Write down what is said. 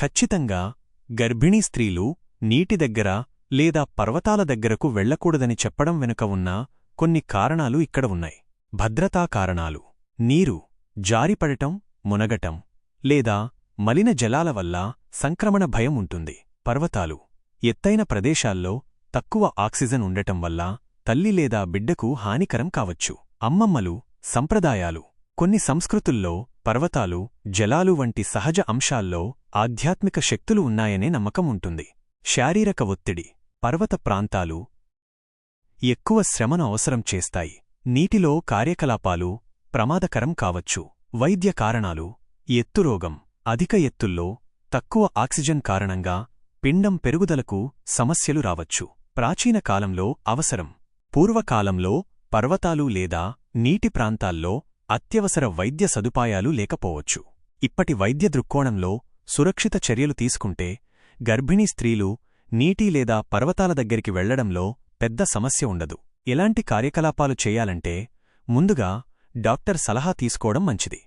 ఖచ్చితంగా గర్భిణీ స్త్రీలు నీటి దగ్గర లేదా పర్వతాల దగ్గరకు వెళ్ళకూడదని చెప్పడం వెనుక ఉన్న కొన్ని కారణాలు ఇక్కడ ఉన్నాయి. భద్రతా కారణాలు. నీరు జారిపడటం మునగటం లేదా మలిన జలాల వల్ల సంక్రమణ భయం ఉంటుంది. పర్వతాలు ఎత్తైన ప్రదేశాల్లో తక్కువ ఆక్సిజన్ ఉండటం వల్ల తల్లి లేదా బిడ్డకు హానికరం కావచ్చు. అమ్మమ్మలు సంప్రదాయాలు కొన్ని సంస్కృతుల్లో పర్వతాలు జలాలు వంటి సహజ అంశాల్లో ఆధ్యాత్మిక శక్తులు ఉన్నాయనే నమ్మకం ఉంటుంది. శారీరక ఒత్తిడి పర్వత ప్రాంతాలు ఎక్కువ శ్రమను అవసరం చేస్తాయి. నీటిలో కార్యకలాపాలు ప్రమాదకరం కావచ్చు. వైద్య కారణాలు ఎత్తురోగం అధిక ఎత్తుల్లో తక్కువ ఆక్సిజన్ కారణంగా పిండం పెరుగుదలకు సమస్యలు రావచ్చు. ప్రాచీన కాలంలో అవసరం. పూర్వకాలంలో పర్వతాలు లేదా నీటి ప్రాంతాల్లో అత్యవసర వైద్య సదుపాయాలు లేకపోవచ్చు. ఇప్పటి వైద్య దృక్కోణంలో సురక్షిత చర్యలు తీసుకుంటే గర్భిణీ స్త్రీలు నీటి లేదా పర్వతాల దగ్గరికి వెళ్ళడంలో పెద్ద సమస్య ఉండదు. ఎలాంటి కార్యకలాపాలు చేయాలంటే ముందుగా డాక్టర్ సలహా తీసుకోవడం మంచిది.